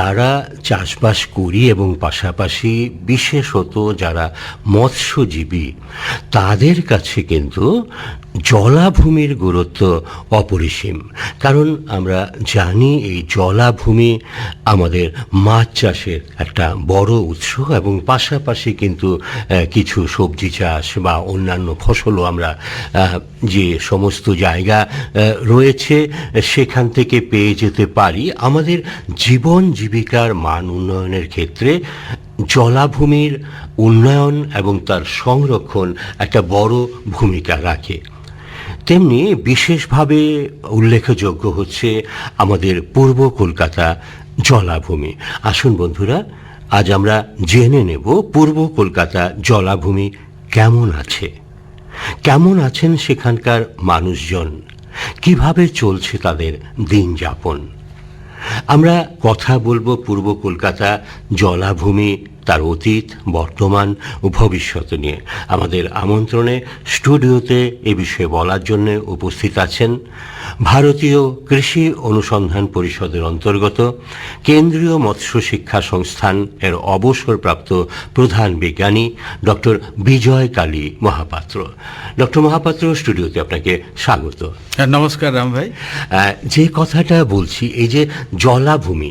যারা চাষবাস করি এবং পাশাপাশি বিশেষত যারা মৎস্যজীবী তাদের কাছে কিন্তু জলাভূমির গুরুত্ব অপরিসীম। কারণ আমরা জানি এই জলাভূমি আমাদের মাছ চাষের একটা বড় উৎস এবং পাশাপাশি কিন্তু কিছু সবজি চাষ বা অন্যান্য ফসলও আমরা যে সমস্ত জায়গা রয়েছে, সেখান থেকে পেয়ে যেতে পারি। আমাদের জীবন জীবিকার মান উন্নয়নের ক্ষেত্রে জলাভূমির উন্নয়ন এবং তার সংরক্ষণ একটা বড় ভূমিকা রাখে। তেমনি বিশেষভাবে উল্লেখযোগ্য হচ্ছে আমাদের পূর্ব কলকাতা জলাভূমি। আসুন বন্ধুরা, আজ আমরা জেনে নেব পূর্ব কলকাতা জলাভূমি কেমন আছে। কেমন আছেন সেখানকার মানুষজন? কীভাবে চলছে তাদের দিন যাপন আমরা কথা বলব পূর্ব কলকাতা জলাভূমি তার অতীত বর্তমান ও ভবিষ্যৎ নিয়ে। আমাদের আমন্ত্রণে স্টুডিওতে এ বিষয়ে বলার জন্য উপস্থিত আছেন ভারতীয় কৃষি অনুসন্ধান পরিষদের অন্তর্গত কেন্দ্রীয় মৎস্য শিক্ষা সংস্থান এর অবসরপ্রাপ্ত প্রধান বিজ্ঞানী ডক্টর বিজয় কালী মহাপাত্র। ডক্টর মহাপাত্র স্টুডিওতে আপনাকে স্বাগত। হ্যাঁ, নমস্কার রাম ভাই। যে কথাটা বলছি এই যে জলাভূমি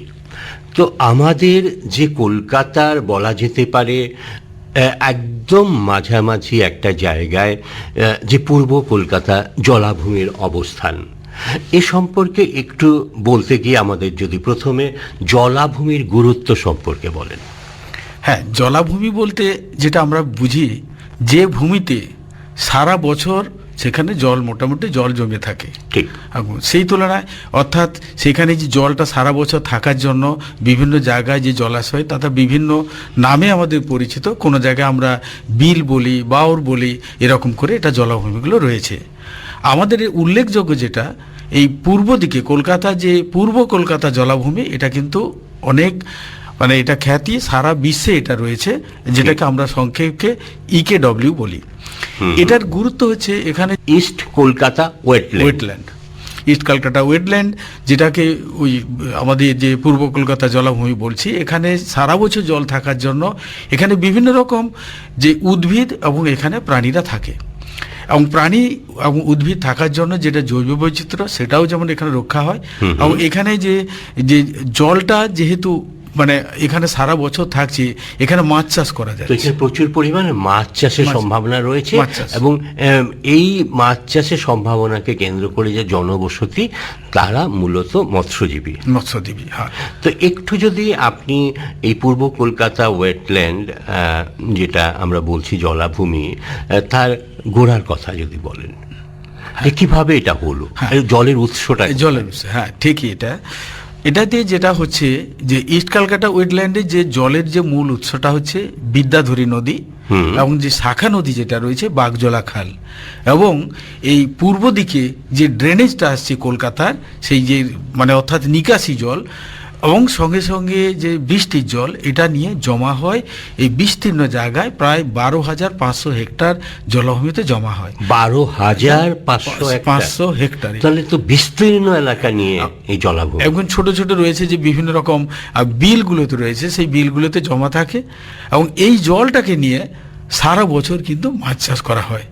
তো আমাদের যে কলকাতার বলা যেতে পারে একদম মাঝামাঝি একটা জায়গায় যে পূর্ব কলকাতা জলাভূমির অবস্থান। এ সম্পর্কে একটু বলতে গিয়ে আমাদের যদি প্রথমে জলাভূমির গুরুত্ব সম্পর্কে বলেন। হ্যাঁ জলাভূমি বলতে যেটা আমরা বুঝি, যে ভূমিতে সারা বছর সেখানে জল মোটামুটি জল জমে থাকে। ঠিক। এবং সেই তুলনায় অর্থাৎ সেখানে যে জলটা সারা বছর থাকার জন্য বিভিন্ন জায়গায় যে জলাশয় তাতে বিভিন্ন নামে আমাদের পরিচিত। কোনো জায়গায় আমরা বিল বলি বাউর বলি এরকম করে এটা জলাভূমিগুলো রয়েছে। আমাদের উল্লেখযোগ্য যেটা এই পূর্ব দিকে কলকাতা যে পূর্ব কলকাতা জলাভূমি এটা কিন্তু অনেক মানে এটা খ্যাতি সারা বিশ্বে এটা রয়েছে যেটাকে আমরা সংক্ষেপে ইকেডব্লিউ বলি। এটার গুরুত্ব হচ্ছে এখানে east Kolkata wetland wetland east Kolkata wetland যেটাকে ওই আমাদের যে পূর্ব কলকাতা জলাভূমি বলছি এখানে সারা বছর জল থাকার জন্য এখানে বিভিন্ন রকম যে উদ্ভিদ এবং এখানে প্রাণীরা থাকে। এবং প্রাণী এবং উদ্ভিদ থাকার জন্য যেটা জৈব বৈচিত্র্য সেটাও যেমন এখানে রক্ষা হয় এবং এখানে যে যে জলটা যেহেতু মানে এখানে সারা বছর থাকছে এখানে মাছ চাষ করা যায় এখানে প্রচুর পরিমাণে মাছ চাষের সম্ভাবনা রয়েছে এবং এই মাছ চাষের সম্ভাবনাকে কেন্দ্র করে যে জনবসতি তারা মূলত মৎস্যজীবী। মৎস্যজীবী হ্যাঁ। তো একটু যদি আপনি এই পূর্ব কলকাতা ওয়েটল্যান্ড যেটা আমরা বলছি জলাভূমি তার গোড়ার কথা যদি বলেন যে কীভাবে এটা হলো? হ্যাঁ। জলের উৎসটা জলের উৎস হ্যাঁ ঠিকই এটা। এটা দিয়ে যেটা হচ্ছে যে ইস্ট ক্যালকাটা ওয়েটল্যান্ডে যে জলের যে মূল উৎসটা হচ্ছে বিদ্যাধরী নদী এবং যে শাখা নদী যেটা রয়েছে বাগজলা খাল। এবং এই পূর্ব দিকে যে ড্রেনেজটা আসছে কলকাতার সেই যে মানে অর্থাৎ নিকাশি জল এবং সঙ্গে সঙ্গে যে বৃষ্টির জল এটা নিয়ে জমা হয়। এই বিস্তীর্ণ জায়গায় প্রায় বারো হাজার পাঁচশো হেক্টর জলাভূমিতে জমা হয়। বারো হাজার পাঁচশো পাঁচশো হেক্টরে। তাহলে তো বিস্তীর্ণ এলাকা নিয়ে এই জলাভূমি। এখন ছোট ছোট রয়েছে যে বিভিন্ন রকম বিলগুলোতে রয়েছে সেই বিলগুলোতে জমা থাকে। এবং এই জলটাকে নিয়ে সারা বছর কিন্তু মাছ চাষ করা হয়।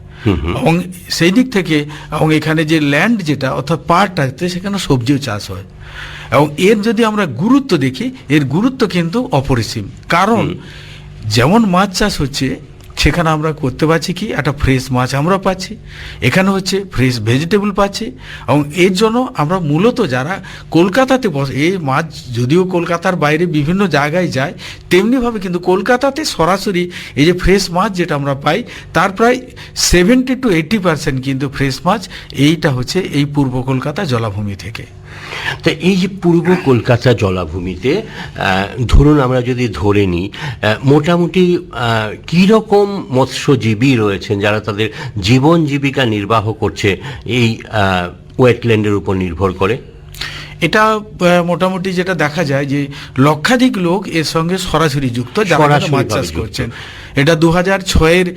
এবং সেই দিক থেকে এবং এখানে যে ল্যান্ড যেটা অর্থাৎ পাড়টাতে সেখানে সবজিও চাষ হয়। এবং এর যদি আমরা গুরুত্ব দেখি এর গুরুত্ব কিন্তু অপরিসীম। কারণ যেমন মাছ চাষ হচ্ছে সেখানে আমরা করতে পারছি কি? একটা ফ্রেশ মাছ আমরা পাচ্ছি। এখানে হচ্ছে ফ্রেশ ভেজিটেবল পাচ্ছি। এবং এর জন্য আমরা মূলত যারা কলকাতাতে বস এই মাছ যদিও কলকাতার বাইরে বিভিন্ন জায়গায় যায় তেমনিভাবে কিন্তু কলকাতাতে সরাসরি এই যে ফ্রেশ মাছ যেটা আমরা পাই তার প্রায় সেভেন্টি টু এইটি পার্সেন্ট কিন্তু ফ্রেশ মাছ এইটা হচ্ছে এই পূর্ব কলকাতা জলাভূমি থেকে। তো এই যে পূর্ব কলকাতা জলাভূমিতে ধরুন আমরা যদি ধরে নিই মোটামুটি আহ, কি রকম মৎস্যজীবী রয়েছেন যারা তাদের জীবন জীবিকা নির্বাহ করছে এই ওয়েটল্যান্ডের উপর নির্ভর করে? এটা মোটামুটি যেটা দেখা যায় যে লক্ষাধিক লোক এর সঙ্গে সরাসরি যুক্ত যারা মাছ চাষ করছেন। এটা দু হাজার ছয়ের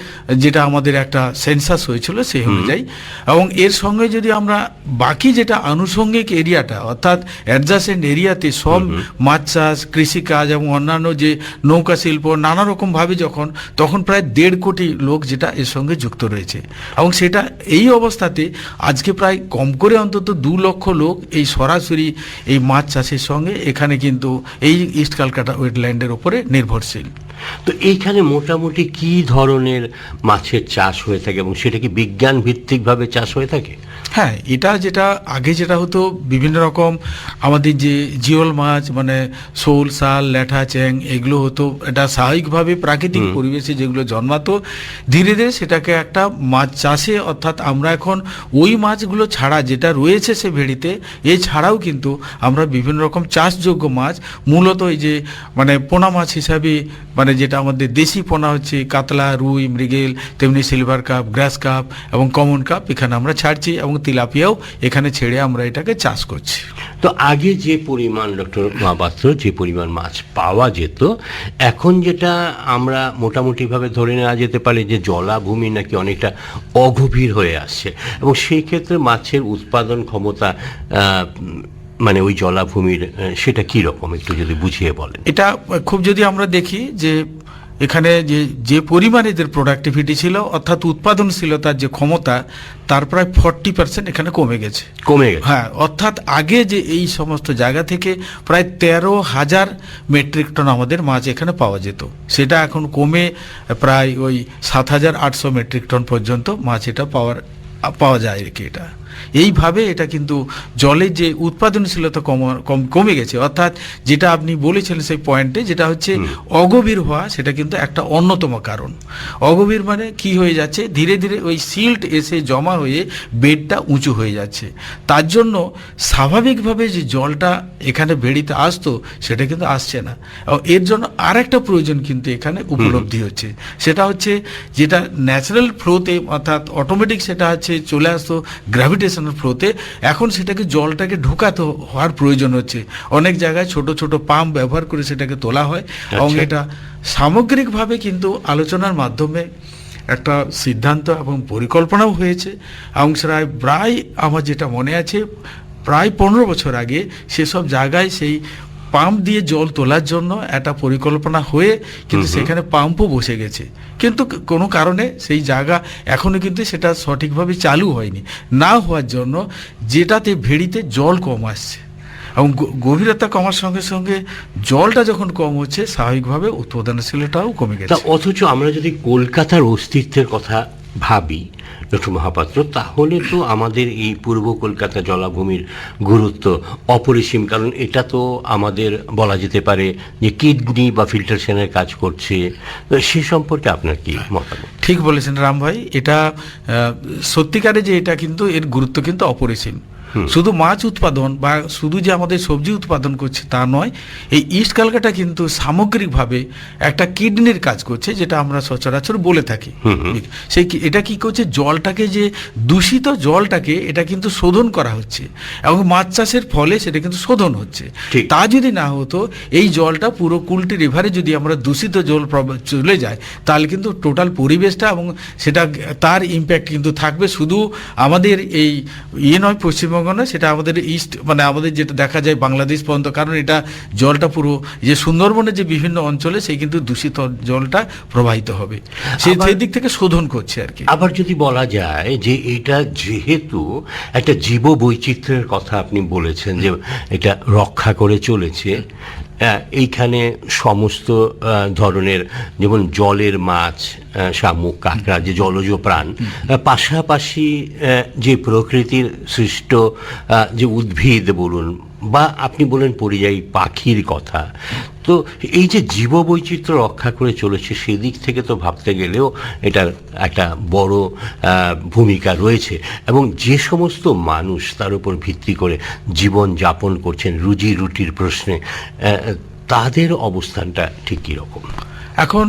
যেটা আমাদের একটা সেন্সাস হয়েছিল সেই অনুযায়ী। এবং এর সঙ্গে যদি আমরা বাকি যেটা আনুষঙ্গিক এরিয়াটা অর্থাৎ অ্যাডজাসেন্ট এরিয়াতে সব মাছ চাষ কৃষিকাজ এবং অন্যান্য যে নৌকা শিল্প নানা রকমভাবে যখন তখন প্রায় দেড় কোটি লোক যেটা এর সঙ্গে যুক্ত রয়েছে। এবং সেটা এই অবস্থাতে আজকে প্রায় কম করে অন্তত দু লক্ষ লোক এই সরাসরি এই মাছ চাষের সঙ্গে এখানে কিন্তু এই ইস্ট ক্যালকাটা ওয়েটল্যান্ডের উপরে নির্ভরশীল। তো এইখানে মোটামুটি কি ধরনের মাছের চাষ হয়ে থাকে এবং সেটা কি বিজ্ঞান ভিত্তিকভাবে চাষ হয়ে থাকে? হ্যাঁ এটা যেটা আগে যেটা হতো বিভিন্ন রকম আমাদের যে জিওল মাছ মানে শোল শাল ল্যাঠা চ্যাং এগুলো হতো। এটা স্বাভাবিকভাবে প্রাকৃতিক পরিবেশে যেগুলো জন্মাতো ধীরে ধীরে সেটাকে একটা মাছ চাষে অর্থাৎ আমরা এখন ওই মাছগুলো ছাড়া যেটা রয়েছে সে ভেড়িতে এছাড়াও কিন্তু আমরা বিভিন্ন রকম চাষযোগ্য মাছ মূলত এই যে মানে পোনা মাছ হিসাবে মানে যেটা আমাদের দেশি পোনা হচ্ছে কাতলা রুই মৃগেল তেমনি সিলভার কাপ গ্রাস কাপ এবং কমন কাপ এখানে আমরা ছাড়ছি এবং তিলাপিয়াও এখানে ছেড়ে আমরা এটাকে চাষ করছি। তো আগে যে পরিমাণ ডক্টর মহাপাত্র যে পরিমাণ মাছ পাওয়া যেত এখন যেটা আমরা মোটামুটিভাবে ধরে নেওয়া যেতে পারে যে জলাভূমি নাকি অনেকটা অগভীর হয়ে আসছে। এবং সেই ক্ষেত্রে মাছের উৎপাদন ক্ষমতা মানে ওই জলাভূমির সেটা কি রকম একটু যদি বুঝিয়ে বলেন? এটা খুব যদি আমরা দেখি যে এখানে যে যে পরিমাণে এদের প্রোডাক্টিভিটি ছিল অর্থাৎ উৎপাদনশীলতার যে ক্ষমতা তার প্রায় ফর্টি পার্সেন্ট এখানে কমে গেছে। কমে গেছে। হ্যাঁ অর্থাৎ আগে যে এই সমস্ত জায়গা থেকে প্রায় তেরো হাজার মেট্রিক টন আমাদের মাছ এখানে পাওয়া যেত। সেটা এখন কমে প্রায় ওই সাত হাজার আটশো মেট্রিক টন পর্যন্ত মাছ এটা পাওয়ার পাওয়া যায় আর কি এটা। এইভাবে এটা কিন্তু জলের যে উৎপাদনশীলতা কম কম কমে গেছে। অর্থাৎ যেটা আপনি বলেছিলেন সেই পয়েন্টে যেটা হচ্ছে অগভীর হওয়া সেটা কিন্তু একটা অন্যতম কারণ। অগভীর মানে কি হয়ে যাচ্ছে? ধীরে ধীরে ওই সিল্ট এসে জমা হয়ে বেডটা উঁচু হয়ে যাচ্ছে। তার জন্য স্বাভাবিকভাবে যে জলটা এখানে বেড়িতে আসতো সেটা কিন্তু আসছে না। এর জন্য আর একটা প্রয়োজন কিন্তু এখানে উপলব্ধি হচ্ছে। সেটা হচ্ছে যেটা ন্যাচারাল ফ্লোতে অর্থাৎ অটোমেটিক সেটা হচ্ছে চলে আসতো গ্র্যাভিটেশনাল ফ্লোতে এখন সেটাকে জলটাকে ঢোকাতে হওয়ার প্রয়োজন হচ্ছে অনেক জায়গায় ছোট ছোট পাম্প ব্যবহার করে সেটাকে তোলা হয় এবং আচ্ছা। এটা সামগ্রিকভাবে কিন্তু আলোচনার মাধ্যমে একটা সিদ্ধান্ত এবং পরিকল্পনাও হয়েছে এবং সেটা প্রায় আমার যেটা মনে আছে প্রায় পনেরো বছর আগে সেসব জায়গায় সেই পাম্প দিয়ে জল তোলার জন্য একটা পরিকল্পনা হয়ে কিন্তু সেখানে পাম্পও বসে গেছে। কিন্তু কোনো কারণে সেই জায়গা এখনও কিন্তু সেটা সঠিকভাবে চালু হয়নি। না হওয়ার জন্য যেটাতে ভেড়িতে জল কম আসছে এবং গভীরতা কমার সঙ্গে সঙ্গে জলটা যখন কম হচ্ছে স্বাভাবিকভাবে উৎপাদনশীলতাও কমে গেছে। অথচ আমরা যদি কলকাতার অস্তিত্বের কথা ভাবি ডক্টর মহাপাত্র, তাহলে তো আমাদের এই পূর্ব কলকাতা জলাভূমির গুরুত্ব অপরিসীম, কারণ এটা তো আমাদের বলা যেতে পারে যে কিডনি বা ফিল্টারেশনের কাজ করছে। সে সম্পর্কে আপনার কি মতামত? ঠিক বলেছেন রাম ভাই, এটা সত্যিকারে যে এটা কিন্তু এর গুরুত্ব কিন্তু অপরিসীম। শুধু মাছ উৎপাদন বা শুধু যে আমাদের সবজি উৎপাদন করছে তা নয় এই ইস্ট কালকাটা কিন্তু সামগ্রিকভাবে একটা কিডনির কাজ করছে যেটা আমরা সচরাচর বলে থাকি। সেই এটা কি করছে? জলটাকে যে দূষিত জলটাকে এটা কিন্তু শোধন করা হচ্ছে এবং মাছ চাষের ফলে সেটা কিন্তু শোধন হচ্ছে। তা যদি না হতো এই জলটা পুরো কুলটি রিভারে যদি আমরা দূষিত জল চলে যায় তাহলে কিন্তু টোটাল পরিবেশটা এবং সেটা তার ইম্প্যাক্ট কিন্তু থাকবে। শুধু আমাদের এই ইয়ে নয় পশ্চিমবঙ্গ নয় সেটা আমাদের ইস্ট মানে আমাদের যেটা দেখা যায় বাংলাদেশ পর্যন্ত কারণ এটা জলটা পুরো যে সুন্দরবনের যে বিভিন্ন অঞ্চলে সেই কিন্তু দূষিত জলটা প্রবাহিত হবে। সেই সেই দিক থেকে শোধন করছে আর কি। আবার যদি বলা যায় যে এটা যেহেতু একটা জীব বৈচিত্র্যের কথা আপনি বলেছেন যে এটা রক্ষা করে চলেছে আহ, এইখানে সমস্ত ধরনের যেমন জলের মাছ শামুক কাঁকড়া যে জলজ প্রাণ। পাশাপাশি যে প্রকৃতির সৃষ্ট যে উদ্ভিদ বলুন বা আপনি বলেন পরিযায়ী পাখির কথা তো এই যে জীববৈচিত্র্য রক্ষা করে চলেছে সেদিক থেকে তো ভাবতে গেলেও এটার একটা বড় ভূমিকা রয়েছে। এবং যে সমস্ত মানুষ তার উপর ভিত্তি করে জীবন যাপন করছেন রুজি রুটির প্রশ্নে তাদের অবস্থানটা ঠিক কীরকম? এখন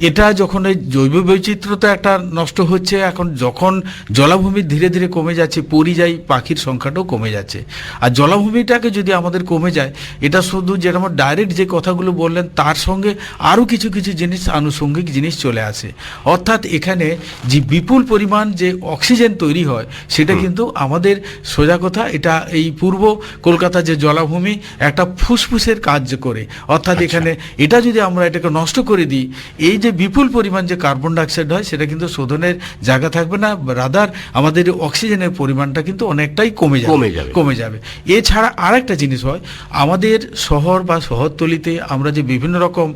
এটা যখন এই জৈব বৈচিত্র্যতা একটা নষ্ট হচ্ছে এখন যখন জলাভূমি ধীরে ধীরে কমে যাচ্ছে পরিযায়ী পাখির সংখ্যাটাও কমে যাচ্ছে। আর জলাভূমিটাকে যদি আমাদের কমে যায় এটা শুধু যেরকম ডাইরেক্ট যে কথাগুলো বললেন তার সঙ্গে আরও কিছু কিছু জিনিস আনুষঙ্গিক জিনিস চলে আসে। অর্থাৎ এখানে যে বিপুল পরিমাণ যে অক্সিজেন তৈরি হয় সেটা কিন্তু আমাদের সোজা কথা এটা এই পূর্ব কলকাতা যে জলাভূমি একটা ফুসফুসের কাজ করে। অর্থাৎ এখানে এটা যদি আমরা এটাকে নষ্ট করে দিই এই যে বিপুল পরিমাণ যে কার্বন ডাইঅক্সাইড হয় সেটা কিন্তু শোধনের জায়গা থাকবে না। রাদার আমাদের অক্সিজেনের পরিমাণটা কিন্তু অনেকটাই কমে যাবে। কমে যাবে। কমে যাবে। এছাড়া আরেকটা জিনিস হয় আমাদের শহর বা শহরতলিতে আমরা যে বিভিন্ন রকম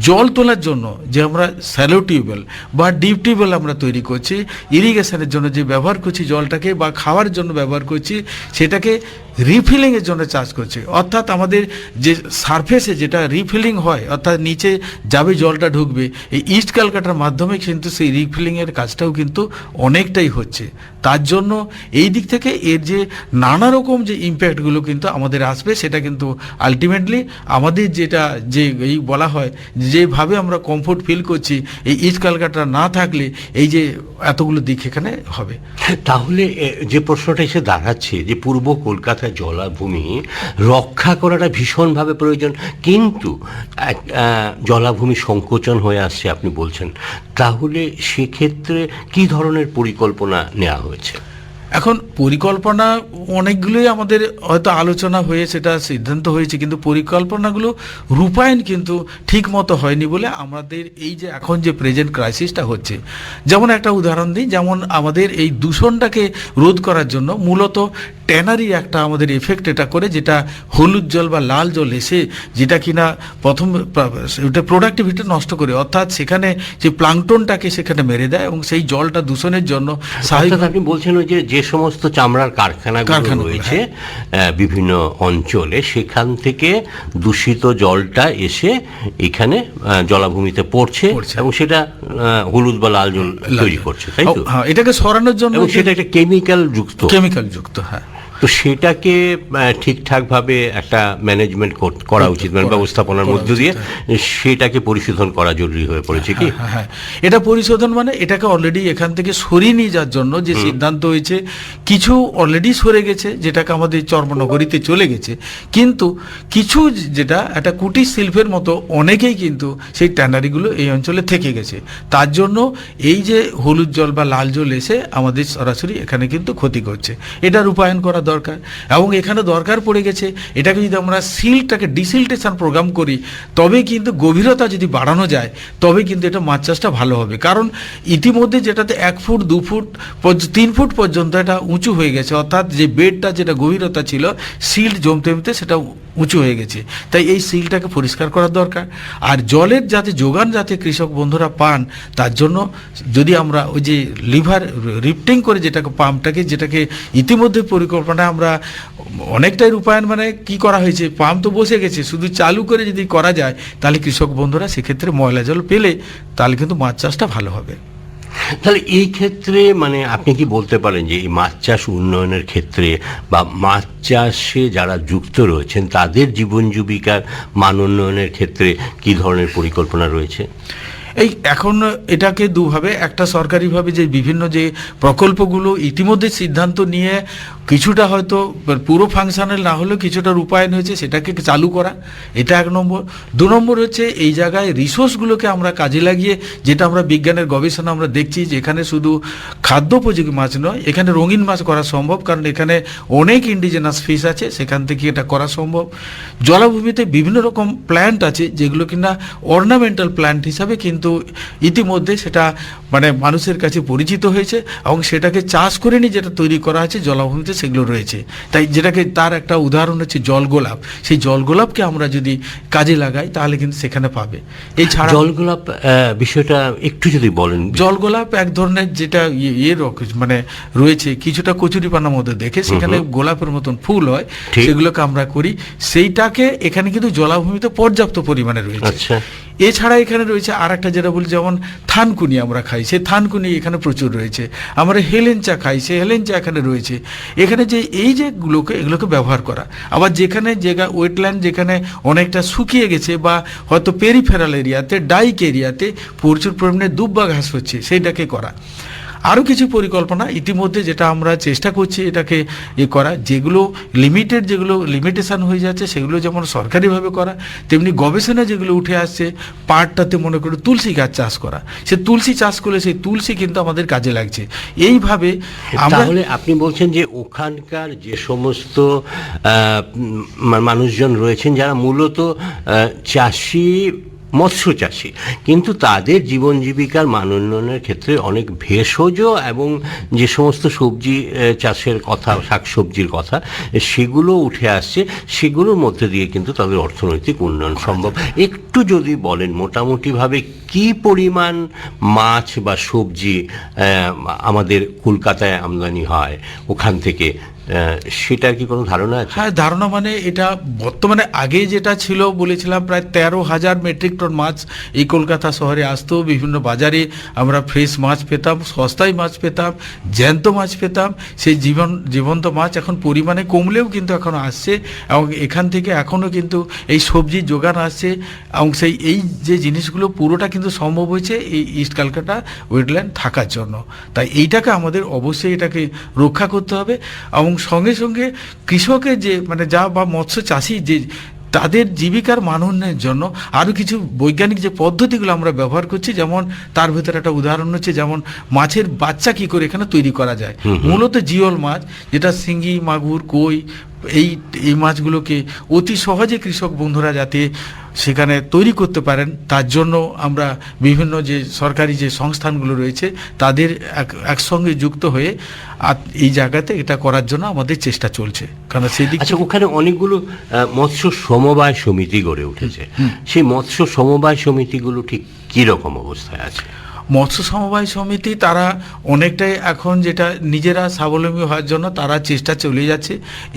জল তোলার জন্য যে আমরা স্যালো টিউবওয়েল বা ডিপ টিউবওয়েল আমরা তৈরি করছি ইরিগেশনের জন্য যে ব্যবহার করছি জলটাকে বা খাওয়ার জন্য ব্যবহার করছি সেটাকে রিফিলিংয়ের জন্য চার্জ করছে। অর্থাৎ আমাদের যে সারফেসে যেটা রিফিলিং হয়, অর্থাৎ নিচে যাবে জলটা ঢুকবে, এই ইস্ট ক্যালকাটার মাধ্যমে কিন্তু সেই রিফিলিংয়ের কাজটাও কিন্তু অনেকটাই হচ্ছে। তার জন্য এই দিক থেকে এর যে নানা রকম যে ইম্প্যাক্টগুলো কিন্তু আমাদের আসবে, সেটা কিন্তু আলটিমেটলি আমাদের যেটা যে এই বলা হয়, যেভাবে আমরা কমফোর্ট ফিল করছি, এই ইস্ট ক্যালকাটা না থাকলে এই যে এতগুলো দিক এখানে হবে। তাহলে যে প্রশ্নটা এসে দাঁড়াচ্ছে, যে পূর্ব কলকাতার জলাভূমি রক্ষা করাটা ভীষণভাবে প্রয়োজন। কিন্তু জলাভূমি সংকোচন হয়ে আসছে, আপনি বলছেন। তাহলে সেক্ষেত্রে কি ধরনের পরিকল্পনা নেওয়া হয়েছে? এখন পরিকল্পনা অনেকগুলোই আমাদের হয়তো আলোচনা হয়ে সেটা সিদ্ধান্ত হয়েছে কিন্তু পরিকল্পনাগুলো রূপায়ণ কিন্তু ঠিক মতো হয়নি বলে আমাদের এই যে এখন যে প্রেজেন্ট ক্রাইসিসটা হচ্ছে। যেমন একটা উদাহরণ দিই যেমন আমাদের এই দূষণটাকে রোধ করার জন্য মূলত ট্যানারি একটা আমাদের এফেক্ট এটা করে যেটা হলুদ জল বা লাল জল এসে যেটা কিনা প্রথম ওটা প্রোডাক্টিভিটি নষ্ট করে অর্থাৎ সেখানে যে প্লাংটনটাকে সেখানে মেরে দেয় এবং সেই জলটা দূষণের জন্য স্বাভাবিক আপনি বলছেন যে যে সমস্ত চামড়ার কারখানাগুলো রয়েছে আহ, বিভিন্ন অঞ্চলে সেখান থেকে দূষিত জলটা এসে এখানে জলাভূমিতে পড়ছে। এবং সেটা আহ, হলুদ বা লাল জল তৈরি করছে তাই তো? হ্যাঁ এটাকে সরানোর জন্য সেটা একটা কেমিক্যাল যুক্ত। কেমিক্যাল যুক্ত হ্যাঁ। তো সেটাকে ঠিকঠাক ভাবে একটা ম্যানেজমেন্ট করা উচিত মানে ব্যবস্থাপনার মধ্য দিয়ে সেটাকে পরিশোধন করা জরুরি হয়ে পড়েছে কি? হ্যাঁ, হ্যাঁ এটা পরিশোধন মানে এটাকে অলরেডি এখান থেকে সরিয়ে নিয়ে যাওয়ার জন্য যে সিদ্ধান্ত হয়েছে কিছু অলরেডি সরে গেছে যেটাকে আমাদের চর্মনগরীতে চলে গেছে। কিন্তু কিছু যেটা একটা কুটির শিল্পের মতো অনেকেই কিন্তু সেই ট্যানারিগুলো এই অঞ্চলে থেকে গেছে। তার জন্য এই যে হলুদ জল বা লাল জল এসে আমাদের সরাসরি এখানে কিন্তু ক্ষতি করছে। এটা রূপায়ণ করা দরকার। এবং এখানে দরকার পড়ে গেছে, এটাকে যদি আমরা সিলটাকে ডিসিলটেশন প্রোগ্রাম করি, তবে কিন্তু গভীরতা যদি বাড়ানো যায়, তবে কিন্তু এটা মাছ চাষটা ভালো হবে। কারণ ইতিমধ্যে যেটাতে এক ফুট, দু ফুট তিন ফুট পর্যন্ত এটা উঁচু হয়ে গেছে। অর্থাৎ যে বেডটা, যেটা গভীরতা ছিল, সিল্ট জমতে জমতে সেটা উঁচু হয়ে গেছে। তাই এই সিলটাকে পরিষ্কার করার দরকার। আর জলের যাতে যোগান যাতে কৃষক বন্ধুরা পান, তার জন্য যদি আমরা ওই যে লিভার রিফটিং করে যেটাকে পাম্পটাকে, যেটাকে ইতিমধ্যে পরিকল্পনা আমরা অনেকটাই রূপায়ণ মানে কি করা হয়েছে, পাম্প তো বসে গেছে, শুধু চালু করে যদি করা যায়, তাহলে কৃষক বন্ধুরা সেক্ষেত্রে ময়লা জল পেলে তাহলে কিন্তু মাছ চাষটা ভালো হবে। তাহলে এই ক্ষেত্রে মানে আপনি কি বলতে পারেন যে এই মাছ চাষ উন্নয়নের ক্ষেত্রে বা মাছ চাষে যারা যুক্ত রয়েছেন, তাদের জীবন জীবিকার মান উন্নয়নের ক্ষেত্রে কি ধরনের পরিকল্পনা রয়েছে? এই এখন এটাকে দুভাবে, একটা সরকারিভাবে যে বিভিন্ন যে প্রকল্পগুলো ইতিমধ্যে সিদ্ধান্ত নিয়ে কিছুটা হয়তো পুরো ফাংশনাল না হলেও কিছুটা রূপায়ণ হয়েছে, সেটাকে চালু করা। এটা এক নম্বর। দু নম্বর হচ্ছে এই জায়গায় রিসোর্সগুলোকে আমরা কাজে লাগিয়ে, যেটা আমরা বিজ্ঞানের গবেষণা আমরা দেখছি যে এখানে শুধু খাদ্যোপযোগী মাছ নয়, এখানে রঙিন মাছ করা সম্ভব, কারণ এখানে অনেক ইন্ডিজেনাস ফিস আছে, সেখান থেকে এটা করা সম্ভব। জলাভূমিতে বিভিন্ন রকম প্ল্যান্ট আছে, যেগুলো কিনা অর্নামেন্টাল প্ল্যান্ট হিসাবে কিন্তু ইতিমধ্যে সেটা মানে মানুষের কাছে পরিচিত হয়েছে, এবং সেটাকে চাষ করে নিয়ে যেটা তৈরি করা আছে জলাভূমিতে সেগুলো রয়েছে। তাই যেটাকে তার একটা উদাহরণ হচ্ছে জলগোলাপ। সেই জলগোলাপকে আমরা যদি কাজে লাগাই তাহলে কিন্তু সেখানে পাবে। এছাড়া জলগোলাপ বিষয়টা একটু যদি বলেন। জলগোলাপ এক ধরনের যেটা ইয়ে ইয়ে মানে রয়েছে কিছুটা কচুরিপানার মধ্যে দেখে সেখানে গোলাপের মতন ফুল হয় সেগুলোকে আমরা করি। সেইটাকে এখানে কিন্তু জলাভূমিতে পর্যাপ্ত পরিমাণে রয়েছে। আচ্ছা। এছাড়া এখানে রয়েছে আর একটা যেটা বলি, যেমন থানকুনি আমরা খাই। সে থানকুনি এখানে প্রচুর রয়েছে। আমরা হেলেন চা খাই, সেই চা এখানে রয়েছে। এখানে যে, এই যেগুলোকে এগুলোকে ব্যবহার করা। আবার যেখানে যে ওয়েটল্যান্ড যেখানে অনেকটা শুকিয়ে গেছে বা হয়তো পেরিফেরাল এরিয়াতে ডাইক এরিয়াতে প্রচুর পরিমাণে দুব্বা ঘাস হচ্ছে, সেইটাকে করা। আরও কিছু পরিকল্পনা ইতিমধ্যে যেটা আমরা চেষ্টা করছি এটাকে এ করা, যেগুলো লিমিটেড যেগুলো লিমিটেশন হয়ে যাচ্ছে, সেগুলো যেমন সরকারিভাবে করা, তেমনি গবেষণা যেগুলো উঠে আসছে, পাটটাতে মনে করে তুলসী গাছ চাষ করা। সে তুলসী চাষ করলে সেই তুলসী কিন্তু আমাদের কাজে লাগছে। এইভাবে তাহলে আপনি বলছেন যে ওখানকার যে সমস্ত মানুষজন রয়েছেন, যারা মূলত চাষি মৎস্য চাষি কিন্তু তাদের জীবন জীবিকার মান উন্নয়নের ক্ষেত্রে অনেক ভেষজ এবং যে সমস্ত সবজি চাষের কথা, শাকসবজির কথা, সেগুলো উঠে আসছে। সেগুলোর মধ্যে দিয়ে কিন্তু তাদের অর্থনৈতিক উন্নয়ন সম্ভব। একটু যদি বলেন মোটামুটিভাবে কি পরিমাণ মাছ বা সবজি আমাদের কলকাতায় আমদানি হয় ওখান থেকে? সেটার কি কোনো ধারণা আছে? হ্যাঁ ধারণা মানে এটা বর্তমানে আগে যেটা ছিল বলেছিলাম, প্রায় তেরো হাজার মেট্রিক টন মাছ এই কলকাতা শহরে আসতো, বিভিন্ন বাজারে আমরা ফ্রেশ মাছ পেতাম, সস্তায় মাছ পেতাম, জ্যান্ত মাছ পেতাম, সেই জীবন, জীবন্ত মাছ এখন পরিমাণে কমলেও কিন্তু এখন আসছে এবং এখান থেকে এখনও কিন্তু এই সবজির যোগান আসছে এবং সেই, এই যে জিনিসগুলো পুরোটা কিন্তু সম্ভব হয়েছে এই ইস্ট ক্যালকাটা ওয়েটল্যান্ড থাকার জন্য। তাই এইটাকে আমাদের অবশ্যই এটাকে রক্ষা করতে হবে এবং সঙ্গে সঙ্গে কৃষকের যে মানে যা বা মৎস্য চাষি যে তাদের জীবিকার মান উন্নয়নের জন্য আরও কিছু বৈজ্ঞানিক যে পদ্ধতিগুলো আমরা ব্যবহার করছি যেমন তার ভেতরে একটা উদাহরণ হচ্ছে যেমন মাছের বাচ্চা কি করে এখানে তৈরি করা যায়। মূলত জিওল মাছ যেটা শিঙ্গি মাগুর কই এই এই মাছগুলোকে অতি সহজে কৃষক বন্ধুরা যাতে সেখানে তৈরি করতে পারেন। তার জন্য আমরা বিভিন্ন যে সরকারি যে সংস্থানগুলো রয়েছে তাদের এক একসঙ্গে যুক্ত হয়ে এই জায়গাতে এটা করার জন্য আমাদের চেষ্টা চলছে। কারণ সেদিক আচ্ছা ওখানে অনেকগুলো মৎস্য সমবায় সমিতি গড়ে উঠেছে। সেই মৎস্য সমবায় সমিতিগুলো ঠিক কীরকম অবস্থায় আছে? মৎস্য সমবায় সমিতি তারা অনেকটাই এখন যেটা নিজেরা স্বাবলম্বী হওয়ার জন্য তারা চেষ্টা চলে যাচ্ছে।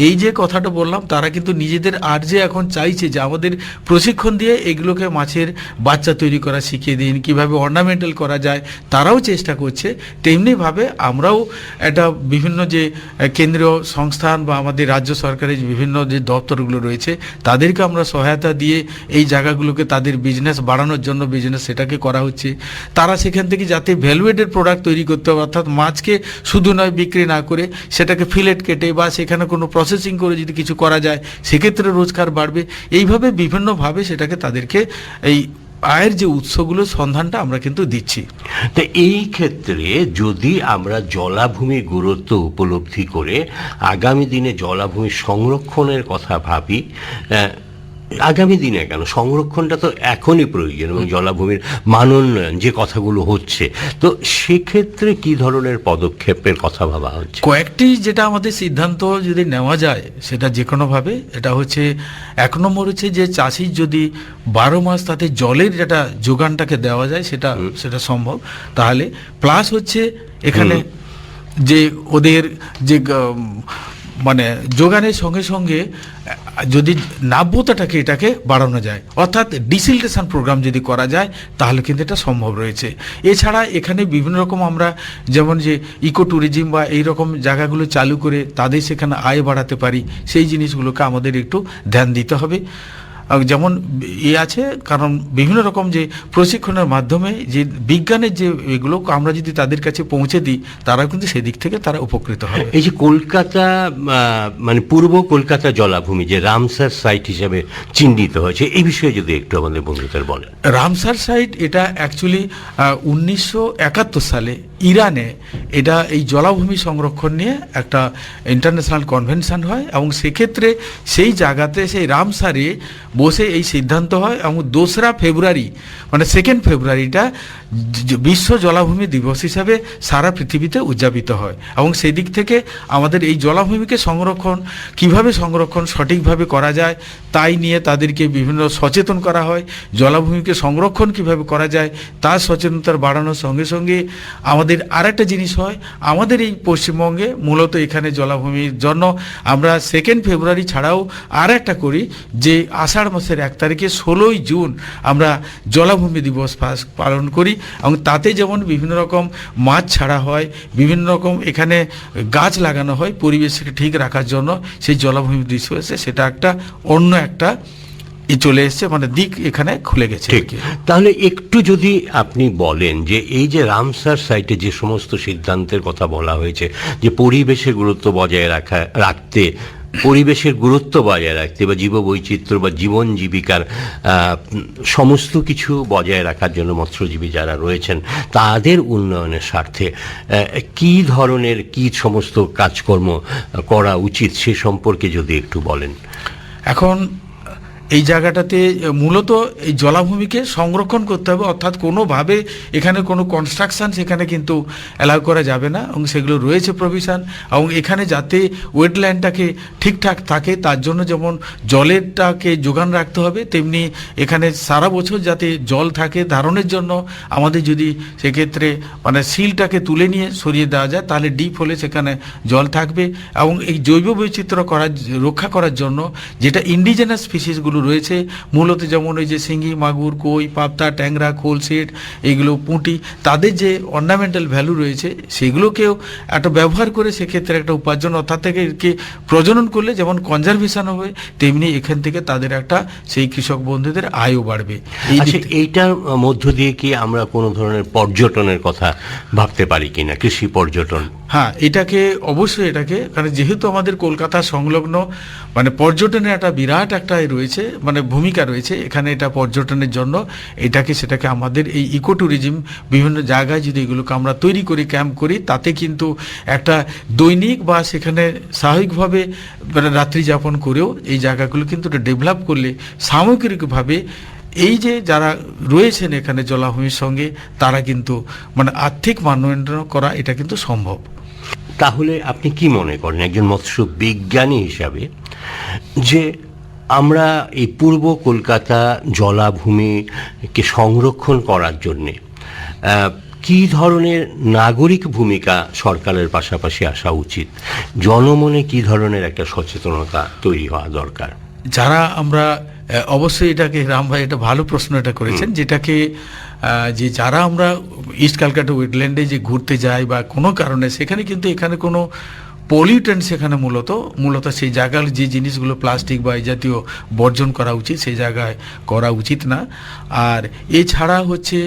এই যে কথাটা বললাম, তারা কিন্তু নিজেদের আর যে এখন চাইছে যে আমাদের প্রশিক্ষণ দিয়ে এগুলোকে মাছের বাচ্চা তৈরি করা শিখিয়ে দিন, কীভাবে অর্নামেন্টাল করা যায়, তারাও চেষ্টা করছে। তেমনিভাবে আমরাও একটা বিভিন্ন যে কেন্দ্রীয় সংস্থান বা আমাদের রাজ্য সরকারের বিভিন্ন যে দপ্তরগুলো রয়েছে, তাদেরকে আমরা সহায়তা দিয়ে এই জায়গাগুলোকে তাদের বিজনেস বাড়ানোর জন্য বিজনেস সেটাকে করা হচ্ছে। তারা সেখান থেকে যাতে ভ্যালুয়েটেড প্রোডাক্ট তৈরি করতে হবে, অর্থাৎ মাছকে শুধু নয় বিক্রি না করে সেটাকে ফিলেট কেটে বা সেখানে কোনো প্রসেসিং করে যদি কিছু করা যায়, সেক্ষেত্রে রোজগার বাড়বে। এইভাবে বিভিন্নভাবে সেটাকে তাদেরকে এই আয়ের যে উৎসগুলো, সন্ধানটা আমরা কিন্তু দিচ্ছি। তো এই ক্ষেত্রে যদি আমরা জলাভূমির গুরুত্ব উপলব্ধি করে আগামী দিনে জলাভূমি সংরক্ষণের কথা ভাবি আগামী দিনে কেন? সংরক্ষণটা তো এখনই প্রয়োজন এবং জলাভূমির মানোন্নয়ন যে কথাগুলো হচ্ছে। তো সেক্ষেত্রে কি ধরনের পদক্ষেপের কথা ভাবা হচ্ছে? কয়েকটি যেটা আমাদের সিদ্ধান্ত যদি নেওয়া যায় সেটা যে কোনোভাবে এটা হচ্ছে এক নম্বর হচ্ছে যে চাষির যদি বারো মাস তাতে জলের যেটা যোগানটাকে দেওয়া যায় সেটা সেটা সম্ভব। তাহলে প্লাস হচ্ছে এখানে যে ওদের যে মানে যোগানের সঙ্গে সঙ্গে, যদি নাব্যতাটাকে এটাকে বাড়ানো যায়, অর্থাৎ ডিসিলটেশন প্রোগ্রাম যদি করা যায়, তাহলে কিন্তু এটা সম্ভব রয়েছে। এছাড়া এখানে বিভিন্ন রকম আমরা, যেমন যে ইকো ট্যুরিজম বা এই রকম জায়গাগুলো চালু করে তাদের সেখানে আয় বাড়াতে পারি, সেই জিনিসগুলোকে আমাদের একটু ধ্যান দিতে হবে। যেমন এ আছে কারণ বিভিন্ন রকম যে প্রশিক্ষণের মাধ্যমে যে বিজ্ঞানের যে এগুলো আমরা যদি তাদের কাছে পৌঁছে দিই তারা কিন্তু সেদিক থেকে তারা উপকৃত হবে। এই যে কলকাতা মানে পূর্ব কলকাতা জলাভূমি যে রামসার সাইট হিসাবে চিহ্নিত হয়েছে এই বিষয়ে যদি একটু আমাদের বন্ধুদের বলেন। রামসার সাইট এটা অ্যাকচুয়ালি উনিশশো একাত্তর সালে ইরানে এটা এই জলাভূমি সংরক্ষণ নিয়ে একটা ইন্টারন্যাশনাল কনভেনশন হয় এবং সেক্ষেত্রে সেই জায়গাতে সেই রামসারে বসে এই সিদ্ধান্ত হয় এবং দোসরা ফেব্রুয়ারি মানে সেকেন্ড ফেব্রুয়ারিটা বিশ্ব জলাভূমি দিবস হিসাবে সারা পৃথিবীতে উদযাপিত হয় এবং সেই দিক থেকে আমাদের এই জলাভূমিকে সংরক্ষণ, কীভাবে সংরক্ষণ সঠিকভাবে করা যায় তাই নিয়ে তাদেরকে বিভিন্ন সচেতন করা হয়, জলাভূমিকে সংরক্ষণ কীভাবে করা যায় তার সচেতনতার বাড়ানোর সঙ্গে সঙ্গে আমাদের আমাদের আরেকটা জিনিস হয়, আমাদের এই পশ্চিমবঙ্গে মূলত এখানে জলাভূমির জন্য আমরা সেকেন্ড ফেব্রুয়ারি ছাড়াও আর একটা করি যে আষাঢ় মাসের এক তারিখে ষোলোই জুন আমরা জলাভূমি দিবস পালন করি এবং তাতে যেমন বিভিন্ন রকম মাছ ছাড়া হয়, বিভিন্ন রকম এখানে গাছ লাগানো হয় পরিবেশকে ঠিক রাখার জন্য সেই জলাভূমি দিবসে, সেটা একটা অন্য একটা চলে এসছে মানে দিক এখানে খুলে গেছে। তাহলে একটু যদি আপনি বলেন যে এই যে রামসার সাইটে যে সমস্ত সিদ্ধান্তের কথা বলা হয়েছে যে পরিবেশের গুরুত্ব বজায় রাখা রাখতে পরিবেশের গুরুত্ব বজায় রাখতে বা জীব জীববৈচিত্র্য বা জীবন জীবিকার সমস্ত কিছু বজায় রাখার জন্য মৎস্যজীবী যারা রয়েছেন তাদের উন্নয়নের স্বার্থে কি ধরনের কি সমস্ত কাজকর্ম করা উচিত সে সম্পর্কে যদি একটু বলেন এখন এই জায়গাটাতে মূলত এই জলাভূমিকে সংরক্ষণ করতে হবে, অর্থাৎ কোনোভাবে এখানে কোনো কনস্ট্রাকশন সেখানে কিন্তু অ্যালাউ করা যাবে না এবং সেগুলো রয়েছে প্রভিশন এবং এখানে যাতে ওয়েটল্যান্ডটাকে ঠিকঠাক থাকে, তার জন্য যেমন জলেরটাকে যোগান রাখতে হবে, তেমনি এখানে সারা বছর যাতে জল থাকে ধারণের জন্য আমাদের যদি সেক্ষেত্রে মানে সিলটাকে তুলে নিয়ে সরিয়ে দেওয়া যায়, তাহলে ডিপ হলে সেখানে জল থাকবে এবং এই জৈব বৈচিত্র্য করার, রক্ষা করার জন্য যেটা ইন্ডিজেনাস স্পিসিসগুলো রয়েছে। মূলত যেমন ওই যে শিঙ্গি মাগুর কই পাবদা ট্যাংরা খোলসেট এগুলো পুঁটি তাদের যে অর্নামেন্টাল ভ্যালু রয়েছে সেগুলোকেও একটা ব্যবহার করে সেক্ষেত্রে একটা উপার্জন অর্থাৎ থেকে প্রজনন করলে যেমন কনজারভেশন হবে তেমনি এখান থেকে তাদের একটা সেই কৃষক বন্ধুদের আয়ও বাড়বে। আচ্ছা এইটার মধ্য দিয়ে কি আমরা কোনো ধরনের পর্যটনের কথা ভাবতে পারি কিনা কৃষি পর্যটন? হ্যাঁ এটাকে অবশ্যই এটাকে কারণ যেহেতু আমাদের কলকাতা সংলগ্ন মানে পর্যটনের একটা বিরাট একটা রয়েছে মানে ভূমিকা রয়েছে, এখানে এটা পর্যটনের জন্য। এটাকে সেটাকে আমাদের এই ইকো ট্যুরিজম বিভিন্ন জায়গায় যদি এগুলোকে আমরা তৈরি করি, ক্যাম্প করি, তাতে কিন্তু একটা দৈনিক বা সেখানে স্বাভাবিকভাবে মানে রাত্রি যাপন করেও এই জায়গাগুলো কিন্তু এটা ডেভেলপ করলে সামগ্রিকভাবে এই যে যারা রয়েছেন এখানে জলাভূমির সঙ্গে, তারা কিন্তু মানে আর্থিক মানোন্নয়ন করা এটা কিন্তু সম্ভব। তাহলে আপনি কি মনে করেন একজন মৎস্য বিজ্ঞানী হিসাবে যে আমরা এই পূর্ব কলকাতা জলাভূমিকে সংরক্ষণ করার জন্যে কি ধরনের নাগরিক ভূমিকা সরকারের পাশাপাশি আসা উচিত? জনমনে কি ধরনের একটা সচেতনতা তৈরি হওয়া দরকার? যারা আমরা অবশ্যই এটাকে রাম ভাই এটা ভালো প্রশ্ন এটা করেছেন যেটাকে যে যারা আমরা ইস্ট ক্যালকাটা ওয়েটল্যান্ডে যে ঘুরতে যাই বা কোনো কারণে, সেখানে কিন্তু এখানে কোনো পলিউটেন্ট সেখানে মূলত মূলত সেই জায়গার যে জিনিসগুলো প্লাস্টিক বা এই জাতীয় বর্জন করা উচিত, সেই জায়গায় করা উচিত না। আর এছাড়া হচ্ছে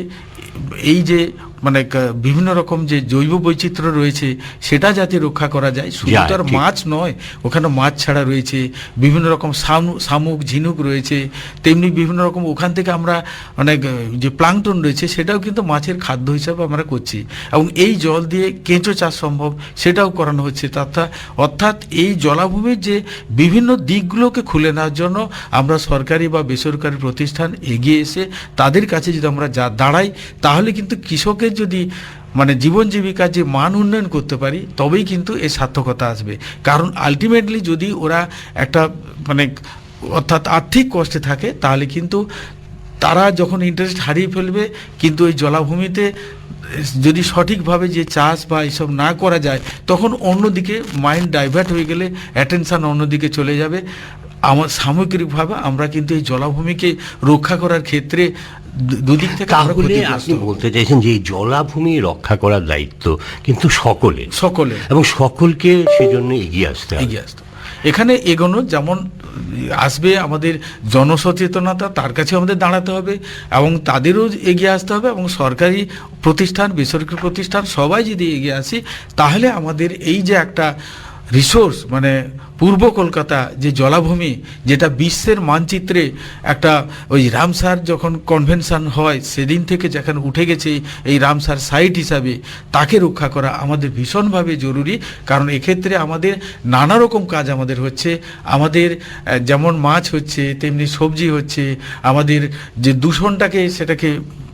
এই যে মানে বিভিন্ন রকম যে জৈব বৈচিত্র্য রয়েছে সেটা যাতে রক্ষা করা যায়। শুধু তো আর মাছ নয় ওখানে মাছ ছাড়া রয়েছে বিভিন্ন রকম শামু- শামুক ঝিনুক রয়েছে তেমনি বিভিন্ন রকম ওখান থেকে আমরা অনেক যে প্লাংটন রয়েছে সেটাও কিন্তু মাছের খাদ্য হিসাবে আমরা করছি। এবং এই জল দিয়ে কেঁচো চাষ সম্ভব সেটাও করানো হচ্ছে। তথা অর্থাৎ এই জলাভূমির যে বিভিন্ন দিকগুলোকে খুলে নেওয়ার জন্য আমরা সরকারি বা বেসরকারি প্রতিষ্ঠান এগিয়ে এসে তাদের কাছে যদি আমরা যা দাঁড়াই তাহলে কিন্তু কৃষকের যদি মানে জীবন জীবিকার যে মান উন্নয়ন করতে পারি, তবেই কিন্তু এর সার্থকতা আসবে। কারণ আলটিমেটলি যদি ওরা একটা মানে অর্থাৎ আর্থিক কষ্টে থাকে, তাহলে কিন্তু তারা যখন ইন্টারেস্ট হারিয়ে ফেলবে, কিন্তু ওই জলাভূমিতে যদি সঠিকভাবে যে চাষ বা এইসব না করা যায়, তখন অন্যদিকে মাইন্ড ডাইভার্ট হয়ে গেলে অ্যাটেনশান অন্যদিকে চলে যাবে। আমার সামগ্রিকভাবে আমরা কিন্তু এই জলাভূমিকে রক্ষা করার ক্ষেত্রে দুদিক থেকে তাহলে আপনি বলতে চাইছেন যে এই জলাভূমি রক্ষা করার দায়িত্ব কিন্তু সকলের। সকলে এবং সকলকে সেজন্য এগিয়ে আসতে এগিয়ে আসতো এখানে এগোনো যেমন আসবে আমাদের জনসচেতনতা তার কাছে আমাদের দাঁড়াতে হবে এবং তাদেরও এগিয়ে আসতে হবে এবং সরকারি প্রতিষ্ঠান বেসরকারি প্রতিষ্ঠান সবাই যদি এগিয়ে আসি তাহলে আমাদের এই যে একটা রিসোর্স মানে পূর্ব কলকাতা যে জলাভূমি, যেটা বিশ্বের মানচিত্রে একটা ওই রামসার যখন কনভেনশন হয়, সেদিন থেকে যেখানে উঠে গেছে এই রামসার সাইট হিসাবে, তাকে রক্ষা করা আমাদের ভীষণভাবে জরুরি। কারণ এক্ষেত্রে আমাদের নানা রকম কাজ আমাদের হচ্ছে। আমাদের যেমন মাছ হচ্ছে, তেমনি সবজি হচ্ছে। আমাদের যে দূষণটাকে সেটাকে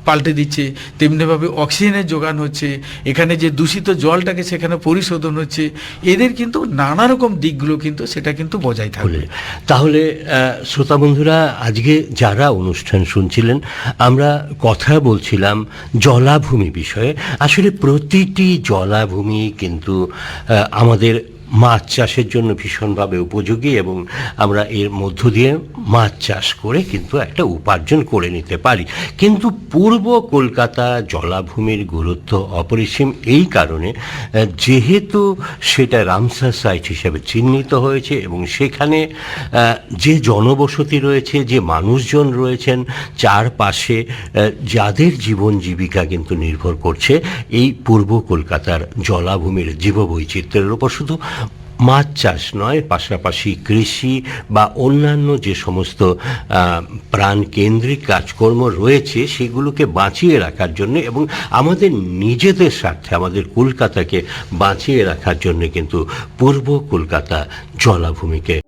পাল্টে দিচ্ছে তেমনিভাবে অক্সিজেনের যোগান হচ্ছে, এখানে যে দূষিত জলটাকে সেখানে পরিশোধন হচ্ছে, এদের কিন্তু নানা রকম দিকগুলো কিন্তু সেটা কিন্তু বজায় থাকবে। তাহলে শ্রোতা বন্ধুরা, আজকে যারা অনুষ্ঠান শুনছিলেন, আমরা কথা বলছিলাম জলাভূমি বিষয়ে। আসলে প্রতিটি জলাভূমি কিন্তু আমাদের মাছ চাষের জন্য ভীষণভাবে উপযোগী এবং আমরা এর মধ্য দিয়ে মাছ চাষ করে কিন্তু একটা উপার্জন করে নিতে পারি। কিন্তু পূর্ব কলকাতা জলাভূমির গুরুত্ব অপরিসীম এই কারণে, যেহেতু সেটা রামসার সাইট হিসেবে চিহ্নিত হয়েছে এবং সেখানে, যে জনবসতি রয়েছে, যে মানুষজন রয়েছেন, চারপাশে, যাদের জীবন জীবিকা কিন্তু নির্ভর করছে, এই পূর্ব কলকাতার জলাভূমির জীববৈচিত্র্যের উপর। শুধু মাছ চাষ নয়, পাশাপাশি কৃষি বা অন্যান্য যে সমস্ত প্রাণকেন্দ্রিক কাজকর্ম রয়েছে, সেগুলোকে বাঁচিয়ে রাখার জন্য এবং আমাদের নিজেদের স্বার্থে আমাদের কলকাতাকে বাঁচিয়ে রাখার জন্য কিন্তু পূর্ব কলকাতা জলাভূমিকে